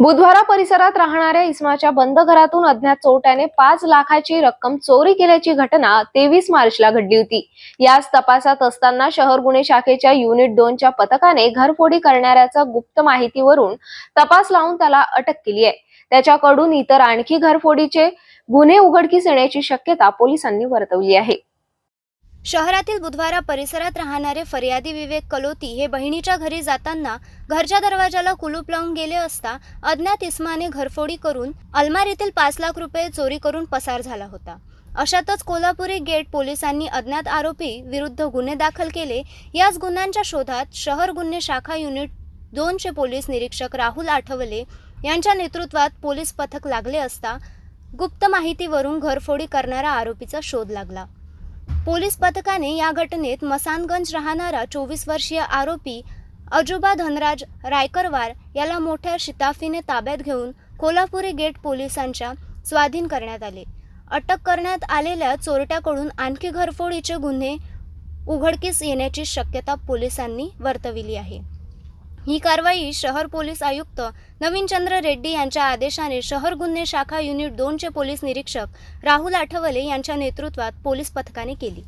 बुधवारा परिसरात राहणाऱ्या इस्माच्या बंद घरातून अज्ञात चोरट्याने पाच लाखाची रक्कम चोरी केल्याची घटना तेवीस मार्चला घडली होती. याच तपासात असताना शहर गुन्हे शाखेच्या युनिट दोनच्या पथकाने घरफोडी करणाऱ्याचा गुप्त माहितीवरून तपास लावून त्याला अटक केली आहे. त्याच्याकडून इतर आणखी घरफोडीचे गुन्हे उघडकीस येण्याची शक्यता पोलिसांनी वर्तवली आहे. शहरातील बुधवारा परिसरात राहणारे फर्यादी विवेक कलोती हे बहिणीच्या घरी जाताना घरच्या दरवाजाला कुलूप लावून गेले असता अज्ञात इस्माने घरफोडी करून अलमारीतील पाच लाख रुपये चोरी करून पसार झाला होता. अशातच कोल्हापुरी गेट पोलिसांनी अज्ञात आरोपी विरुद्ध गुन्हे दाखल केले. याच गुन्ह्यांच्या शोधात शहर गुन्हे शाखा युनिट दोनचे पोलीस निरीक्षक राहुल आठवले यांच्या नेतृत्वात पोलीस पथक लागले असता गुप्त माहितीवरून घरफोडी करणारा आरोपीचा शोध लागला. पोलीस पथकाने या घटनेत मसानगंज राहणारा चोवीस वर्षीय आरोपी अजोबा धनराज रायकरवार याला मोठ्या शिताफीने ताब्यात घेऊन कोल्हापुरी गेट पोलिसांच्या स्वाधीन करण्यात आले. अटक करण्यात आलेल्या चोरट्याकडून आणखी घरफोडीचे गुन्हे उघडकीस येण्याची शक्यता पोलिसांनी वर्तविली आहे. ही कारवाई शहर पोलीस आयुक्त नवीनचंद्र रेड्डी यांच्या आदेशाने शहर गुन्हे शाखा युनिट दोनचे पोलीस निरीक्षक राहुल आठवले यांच्या नेतृत्वात पोलीस पथकाने केली.